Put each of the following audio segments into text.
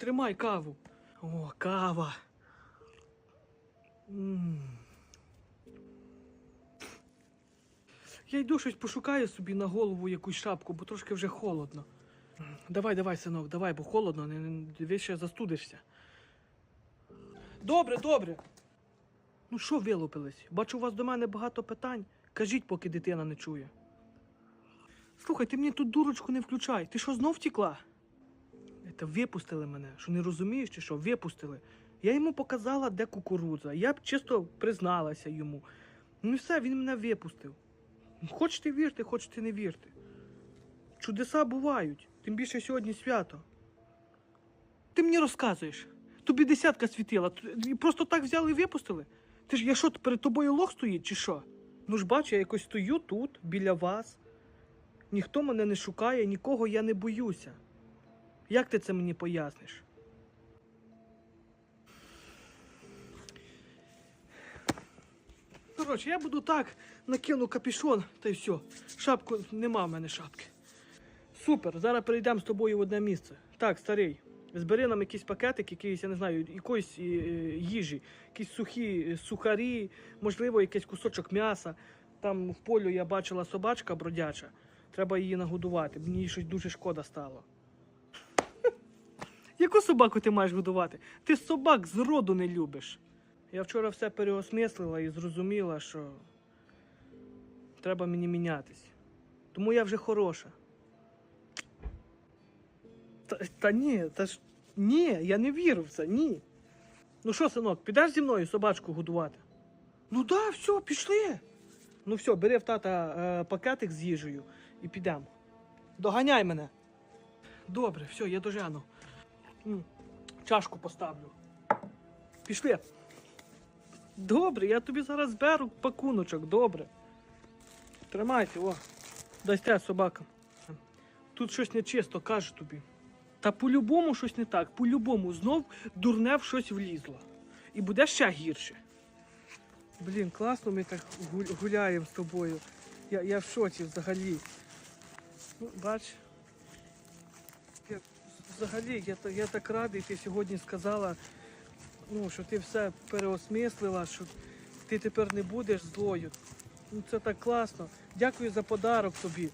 Тримай каву. О, кава. м Я йду щось пошукаю собі на голову якусь шапку, бо трошки вже холодно. Давай, давай, синок, давай, бо холодно, не, не, дивись, ще застудишся. Добре, добре. Ну що вилупились? Бачу, у вас до мене багато питань. Кажіть, поки дитина не чує. Слухай, ти мені тут дурочку не включай. Ти що знов втікла? Це випустили мене. Що не розумієш, чи що? Випустили. Я йому показала, де кукурудза. Я б чисто призналася йому. Ну і все, він мене випустив. Хочете вірте, хочете не вірте. Чудеса бувають, тим більше сьогодні свято. Ти мені розказуєш. Тобі десятка світила. Просто так взяли і випустили. Ти ж я що, перед тобою лох стоїть, чи що? Ну ж бачу, я якось стою тут, біля вас. Ніхто мене не шукає, нікого я не боюся. Як ти це мені поясниш? Коротше, я буду так, накину капюшон та й все. Шапку нема в мене шапки. Супер, зараз перейдемо з тобою в одне місце. Так, старий, збери нам якийсь пакетик, якийсь, я не знаю, якоїсь е, їжі, якісь сухі е, сухарі, можливо, якийсь кусочок м'яса. Там в полю я бачила собачка бродяча. Треба її нагодувати. Мені щось дуже шкода стало. Яку собаку ти маєш годувати? Ти собак з роду не любиш. Я вчора все переосмислила і зрозуміла, що треба мені мінятись. Тому я вже хороша. Та, та ні, та ж ні, я не вірю в це, ні. Ну що, синок, підеш зі мною собачку годувати? Ну да, все, пішли. Ну все, бери в тата е, пакетик з їжею і підемо. Доганяй мене. Добре, все, я дожену. Чашку поставлю. Пішли. Добре, я тобі зараз беру пакуночок, добре. Тримайте, о. Дасте собакам. Тут щось нечисто, кажу тобі. Та по-любому щось не так. По-любому знов дурне в щось влізло. І буде ще гірше. Блін, класно ми так гуляємо з тобою. Я, я в шоці взагалі. Ну, бач. Взагалі, я, я так радий, ти сьогодні сказала, ну, що ти все переосмислила, що ти тепер не будеш злою. Ну, це так класно. Дякую за подарок тобі.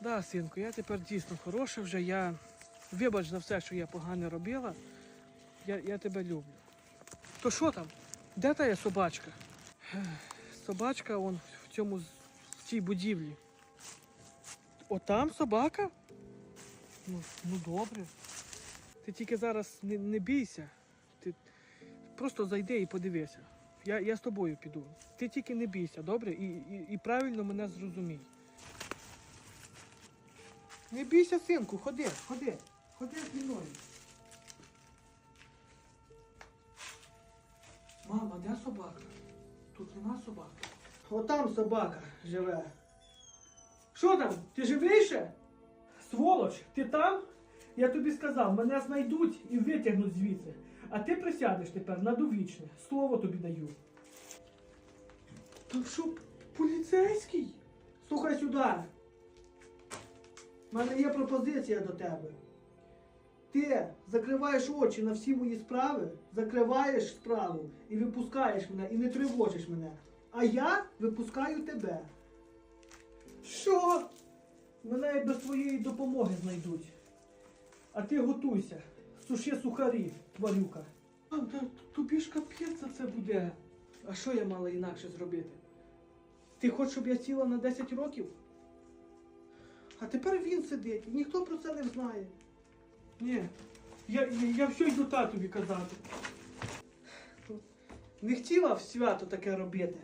Да, синку, я тепер дійсно хороша вже. Я вибач за все, що я погано робила. Я, я тебе люблю. То що там? Де та є собачка? Собачка он в цьому в цій будівлі. Отам собака? Ну, ну добре. Ти тільки зараз не, не бійся. Ти просто зайди і подивися. Я, я з тобою піду. Ти тільки не бійся, добре? І, і, і правильно мене зрозумій. Не бійся, синку, ходи, ходи. Ходи зі мною. Мама, де собака? Тут нема собаки. Отам собака живе. Що там? Ти живий ще? Сволоч, ти там? Я тобі сказав, мене знайдуть і витягнуть звідси. А ти присядеш тепер на довічне. Слово тобі даю. Там що, поліцейський? Слухай сюди. У мене є пропозиція до тебе. Ти закриваєш очі на всі мої справи, закриваєш справу і випускаєш мене, і не тривожиш мене. А я випускаю тебе. Що? Мене і без твоєї допомоги знайдуть. А ти готуйся. Суши сухарі, тварюка. А, та, тобі ж капець за це буде. А що я мала інакше зробити? Ти хочеш, щоб я сіла на 10 років? А тепер він сидить, ніхто про це не знає. Ні, я, я, я все йду татові казати. Не хотіла в свято таке робити.